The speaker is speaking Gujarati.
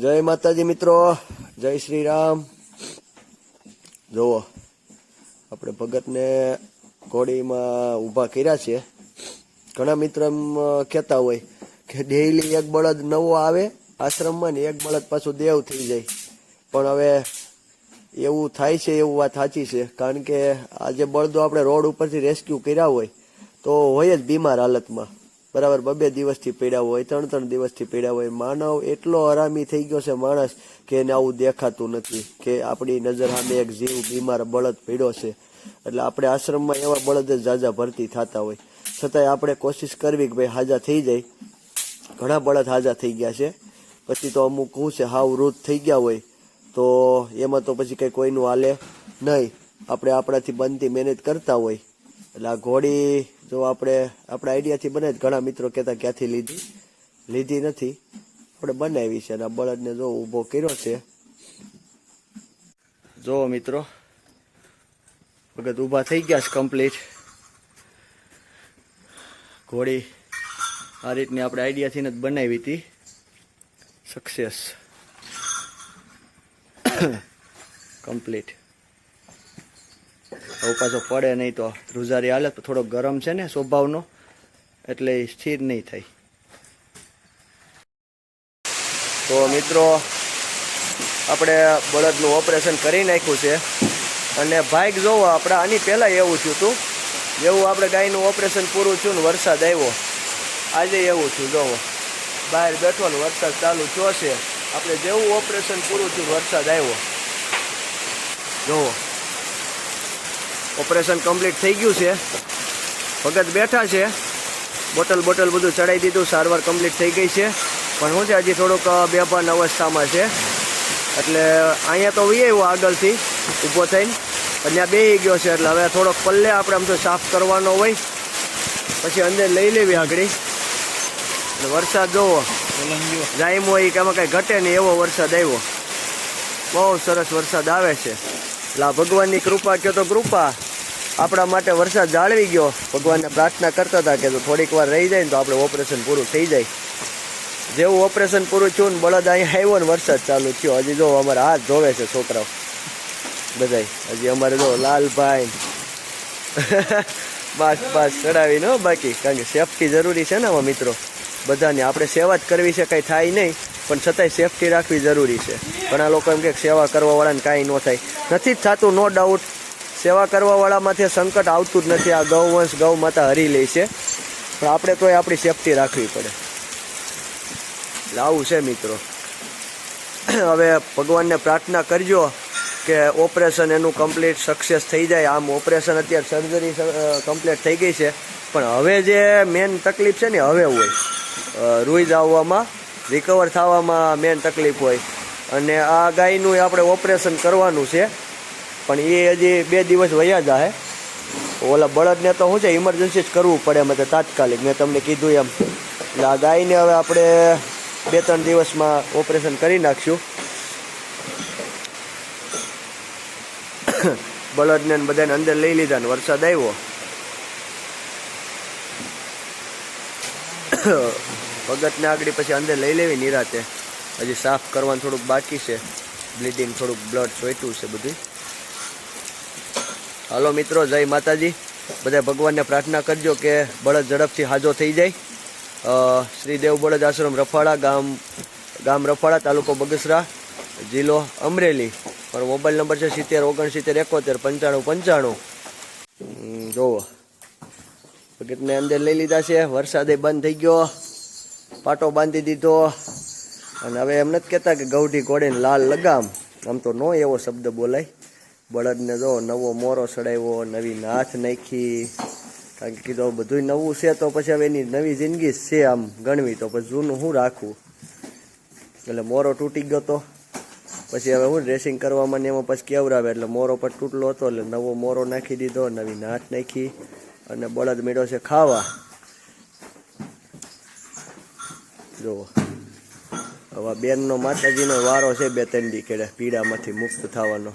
જય માતાજી મિત્રો, જય શ્રી રામ. જુઓ, આપણે ભગતને ઘોડીમાં ઊભા કર્યા છે. ઘણા મિત્ર એમ કહેતા હોય કે ડેઈલી એક બળદ નવો આવે, આશ્રમમાં ને એક બળદ પાછું દેવ થઈ જાય. પણ હવે એવું થાય છે, એવું વાત સાચી છે. કારણ કે આ જે બળદો આપણે રોડ ઉપરથી રેસ્ક્યુ કર્યા હોય, તો હોય જ બીમાર હાલતમાં. બરાબર, બબે દિવસથી પીડ્યા હોય, ત્રણ ત્રણ દિવસથી પીડ્યા હોય. માનવ એટલો હરામી થઈ ગયો છે માણસ કે એને આવું દેખાતું નથી, કે આપણી નજર સામે એક જીવ બીમાર બળદ પીડ્યો છે. એટલે આપણે આશ્રમમાં એવા બળદ જ જાજા ભરતી થતા હોય. છતાંય આપણે કોશિશ કરવી કે ભાઈ હાજા થઈ જાય. ઘણા બળદ હાજા થઈ ગયા છે. પછી તો અમુક શું છે, હાવ વૃદ્ધ થઈ ગયા હોય. તો એમાં તો પછી કંઈ કોઈનું હાલે નહીં. આપણે આપણાથી બનતી મહેનત કરતા હોય. એટલે આ ઘોડી જો આપણે, આપણા આઈડિયાથી બને ઘણા મિત્રો કહેતા ક્યાંથી લીધી. લીધી નથી. આપણે બનાવી છે અને બળદને જો ઊભો કર્યો છે. જો મિત્રો વખત ઊભા થઈ ગયા છે કમ્પ્લીટ ઘોડી આ રીતની આપણે આઈડિયાથી જ બનાવી હતી. સક્સેસ કમ્પ્લીટ હવે પાછો પડે નહીં તો ધ્રુજારી હાલે થોડો ગરમ છે ને સ્વભાવનો, એટલે સ્થિર નહીં થાય. તો મિત્રો, આપણે બળદનું ઓપરેશન કરી નાખ્યું છે. અને બાઇક જોવો, આપણે આની પહેલાં એવું થયું હતું. જેવું આપણે ગાયનું ઓપરેશન પૂરું થયું ને વરસાદ આવ્યો. આજે એવું થયું, જોવો. બહાર બેઠો ને વરસાદ ચાલુ થયો છે. આપણે જેવું ઓપરેશન પૂરું થયું વરસાદ આવ્યો. જોવો. ઓપરેશન કમ્પ્લીટ થઈ ગયું છે. ભગત બેઠા છે. બોટલ બોટલ બધું ચડાવી દીધું સારવાર કમ્પ્લીટ થઈ ગઈ છે. પણ શું છે હજી થોડુંક બેભાન અવસ્થામાં છે. એટલે અહીંયા તો વી આવ્યો આગળથી ઊભો થઈને. ત્યાં બેસી ગયો છે એટલે હવે થોડોક પલ્લે આપણે આમ તો સાફ કરવાનો હોય. પછી અંદર લઈ લેવી આગળ. એટલે વરસાદ જોવો. જાઈમ હોય કે એમાં કાંઈ ઘટે નહીં એવો વરસાદ આવ્યો. બહુ સરસ વરસાદ આવે છે. એટલે આ ભગવાનની કૃપા કહો તો કૃપા. આપણા માટે વરસાદ જાળવી ગયો. ભગવાનને પ્રાર્થના કરતા હતા કે જો થોડીક વાર રહી જાય ને તો આપણે ઓપરેશન પૂરું થઈ જાય. જેવું ઓપરેશન પૂરું થયું ને બળદ અહીંયા આવ્યો ને વરસાદ ચાલુ થયો. હજી જો અમારા હાથ ધોવે છે છોકરાઓ. બધાય, હજી અમારે જો લાલભાઈ. બસ બસ ચડાવીને હો બાકી. કારણ કે સેફટી જરૂરી છે ને આમાં મિત્રો. બધાને આપણે સેવા જ કરવી છે, કંઈ થાય નહીં. પણ છતાંય સેફટી રાખવી જરૂરી છે. ઘણા લોકો એમ કે સેવા કરવાવાળાને કાંઈ ન થાય. નથી જ થતું નો ડાઉટ સેવા કરવાવાળામાંથી સંકટ આવતું જ નથી. આ ગૌવંશ ગૌ માતા હરી લે છે. પણ આપણે તોય આપણી સેફટી રાખવી પડે. લાવું છે મિત્રો. હવે ભગવાનને પ્રાર્થના કરજો કે ઓપરેશન એનું કમ્પ્લીટ સક્સેસ થઈ જાય. આમ ઓપરેશન અત્યારે સર્જરી કમ્પ્લીટ થઈ ગઈ છે. પણ હવે જે મેન તકલીફ છે ને, હવે હોય. રૂઈ આવવામાં રિકવર થવામાં મેન તકલીફ હોય. અને આ ગાયનું આપણે ઓપરેશન કરવાનું છે. પણ એ હજી બે દિવસ વયા જાય ઓલા બળદને તો શું છે ઇમરજન્સી જ કરવું પડે એમ તાત્કાલિક મેં તમને કીધું એમ. એટલે આ ગાયને હવે આપણે બે ત્રણ દિવસમાં ઓપરેશન કરી નાખશું. બળદને બધાને અંદર લઈ લીધા ને વરસાદ આવ્યો. ભગતને આગળ પછી અંદર લઈ લેવી નિરાતે. હજી સાફ કરવાનું થોડુંક બાકી છે. બ્લીડિંગ થોડુંક બ્લડ જોઈતું છે બધું હાલો મિત્રો, જય માતાજી. બધા ભગવાનને પ્રાર્થના કરજો કે બળદ ઝડપથી હાજો થઈ જાય. શ્રી દેવ બળદ આશ્રમ રફાળા ગામ ગામ રફાળા, તાલુકો બગસરા, જિલ્લો અમરેલી. મારો મોબાઈલ નંબર છે સિત્તેર, ઓગણસિત્તેર, એકોતેર, પંચાણું પંચાણું. જુઓ ભગતને અંદર લઈ લીધા છે. વરસાદે બંધ થઈ ગયો. પાટો બાંધી દીધો. અને હવે એમ નથી કહેતા કે ગૌઢી ઘોડીને લાલ લગામ. આમ તો નો એવો શબ્દ બોલાય. બળદને જો નવો મોરો ચડાવ્યો નવી નાથ નાખી. કારણ કે કીધું બધું નવું છે તો પછી હવે એની નવી જિંદગી છે આમ ગણવી. તો પછી જૂનું શું રાખવું એટલે મોરો તૂટી ગયો તો. પછી હવે હું ડ્રેસિંગ કરવામાં ને એમાં પછી કેવરાવે? એટલે મોરો પર તૂટલો હતો, એટલે નવો મોરો નાખી દીધો, નવી નાથ નાખી અને બળદ મેળ્યો છે ખાવા. જુઓ હવે બેનનો માતાજીનો વારો છે બે ત્રણ દી કેડે પીડામાંથી મુક્ત થવાનો.